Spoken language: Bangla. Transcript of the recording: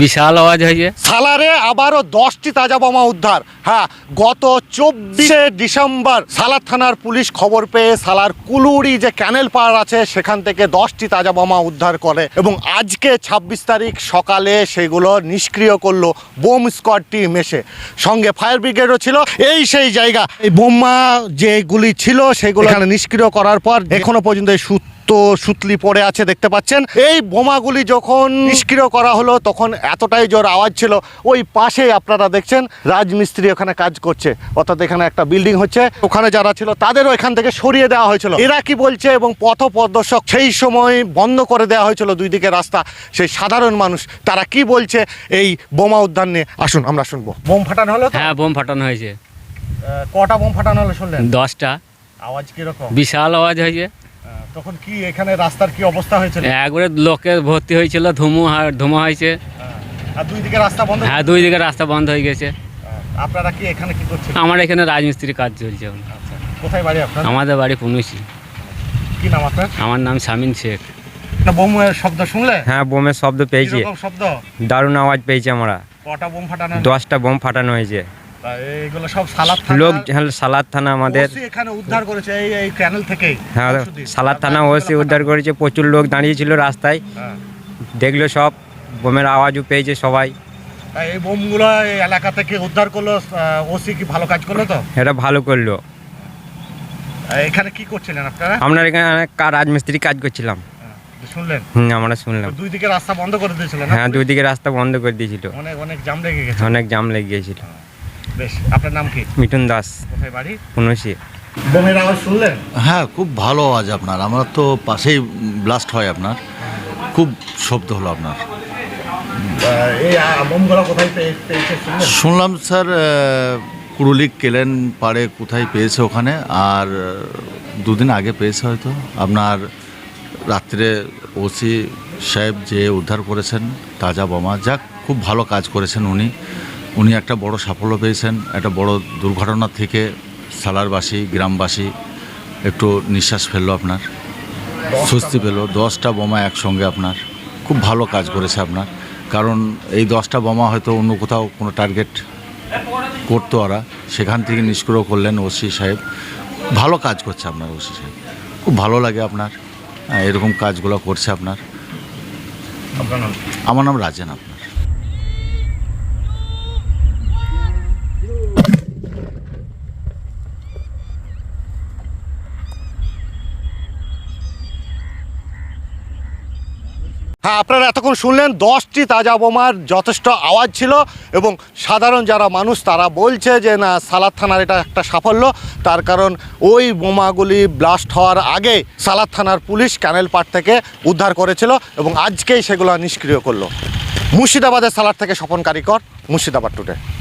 বিশাল আওয়াজ হয়েছে। সালারে আবারও দশটি তাজা বোমা উদ্ধার। হ্যাঁ গত চব্বিশে ডিসেম্বর সালার থানার পুলিশ খবর পেয়ে সালার কুলুড়ি যে ক্যানেল পাড় আছে সেখান থেকে দশটি তাজা বোমা উদ্ধার করে এবং আজকে ছাব্বিশ তারিখ সকালে সেগুলো নিষ্ক্রিয় করল বোম স্কোয়াড টিম এসে। সঙ্গে ফায়ার ব্রিগেডও ছিল। এই সেই জায়গা। এই বোমা যেগুলি ছিল সেগুলো এখানে নিষ্ক্রিয় করার পর এখনও পর্যন্ত এই সুত তো সুতলি পড়ে আছে দেখতে পাচ্ছেন? এই বোমাগুলি যখন নিষ্ক্রিয় করা হলো তখন এতটাই জোর আওয়াজ ছিল। ওই পাশেই আপনারা দেখছেন রাজমিস্ত্রি ওখানে কাজ করছে। অর্থাৎ এখানে একটা বিল্ডিং হচ্ছে। ওখানে যারা ছিল তাদেরও এখান থেকে সরিয়ে দেওয়া হয়েছিল। এরা কি বলছে এবং পথ প্রদর্শক সেই সময় বন্ধ করে দেওয়া হয়েছিল দুই দিকে রাস্তা। সেই সাধারণ মানুষ তারা কি বলছে এই বোমা উদ্যান নিয়ে? আসুন আমরা শুনব। বোম ফাটানো হলো হ্যাঁ বোম ফাটানো হয়েছে। কটা বোম ফাটানো হলো শুনলেন? দশটা। আওয়াজ কীরকম? বিশাল আওয়াজ হয়েছে। তখন কি এখানে রাস্তার কি অবস্থা হয়েছিল? একবারে লোকে ভর্তি হয়েছিল ধুমু ধুমা হয়েছে। আর দুই দিকে রাস্তা বন্ধ হ্যাঁ দুই দিকে রাস্তা বন্ধ হয়ে গেছে। আপনারা কি এখানে কি করছেন আমার এখানে রাজমিস্ত্রি কাজ চলছে এখন। আচ্ছা কোথায় বাড়ি আপনার? আমাদের বাড়ি পুনুশি কি নাম আপনার? আমার নাম শামিন শেখ। বোমের শব্দ শুনলে? হ্যাঁ বোমের শব্দ পেয়েছি। শব্দ? দারুণ আওয়াজ পেয়েছি আমরা। কটা বোম ফাটানো দশটা বোম ফাটানো হয়েছে। সব সালাদ থানা? লোক হ্যাঁ, সালাদ থানা আমাদের। এখানে উদ্ধার করেছে এই এই ক্যানেল থেকেই। হ্যাঁ সালাদ থানা ওসি উদ্ধার করেছে প্রচুর লোক দাঁড়িয়েছিল রাস্তায়। হ্যাঁ। দেখল সব বোমের আওয়াজও পেয়েছে সবাই। এই বোমগুলো এই এলাকা থেকে উদ্ধার করল ওসি কি ভালো কাজ করল তো? এটা ভালো করল। এখানে কি করছিলেন আপনারা? আমরা এখানে রাজমিস্ত্রি কাজ করছিলাম। হ্যাঁ, শুনলেন? হুম আমরা শুনলাম। দুই দিকে রাস্তা বন্ধ করে দিয়েছিলেন হ্যাঁ দুই দিকে রাস্তা বন্ধ করে দিয়েছিল। অনেক অনেক জাম লেগে গেছে। অনেক জাম লেগে গিয়েছিল বেশ আপনার নাম কি? মিঠুন দাস। কোথায় বাড়ি? পুনশি। বোমের আওয়াজ শুনলেন? হ্যাঁ খুব ভালো আওয়াজ আপনার। আমরা তো পাশেই ব্লাস্ট হয় আপনার। খুব শব্দ হলো আপনার। শুনলাম স্যার কুড়ুলি কেলেন পাড়ে কোথায় পেয়েছে ওখানে। আর দুদিন আগে পেয়েছে হয়তো। আপনার রাত্রে ওসি সাহেব যে উদ্ধার করেছেন তাজা বোমা। যাক খুব ভালো কাজ করেছেন উনি। উনি একটা বড় সাফল্য পেয়েছেন একটা বড় দুর্ঘটনা থেকে সালারবাসী গ্রামবাসী একটু নিঃশ্বাস ফেলল আপনার স্বস্তি পেল। দশটা বোমা একসঙ্গে আপনার খুব ভালো কাজ করেছে আপনার। কারণ এই দশটা বোমা হয়তো অন্য কোথাও কোনো টার্গেট করতো ওরা সেখান থেকে নিষ্ক্রিয় করলেন ওসি সাহেব। ভালো কাজ করছে আপনার ওসি সাহেব। খুব ভালো লাগে আপনার এরকম কাজগুলো করছে আপনার। আপনার আমার নাম রাজেন আপনার। হ্যাঁ আপনারা এতক্ষণ শুনলেন, দশটি তাজা বোমার যথেষ্ট আওয়াজ ছিল এবং সাধারণ যারা মানুষ, তারা বলছে যে, না, সালাদ থানার এটা একটা সাফল্য। তার কারণ ওই বোমাগুলি ব্লাস্ট হওয়ার আগে সালাদ থানার পুলিশ ক্যানেল পাট থেকে উদ্ধার করেছিল এবং আজকেই সেগুলো নিষ্ক্রিয় করল। মুর্শিদাবাদের সালাদ থেকে স্বপন কারিকর, মুর্শিদাবাদ টুডে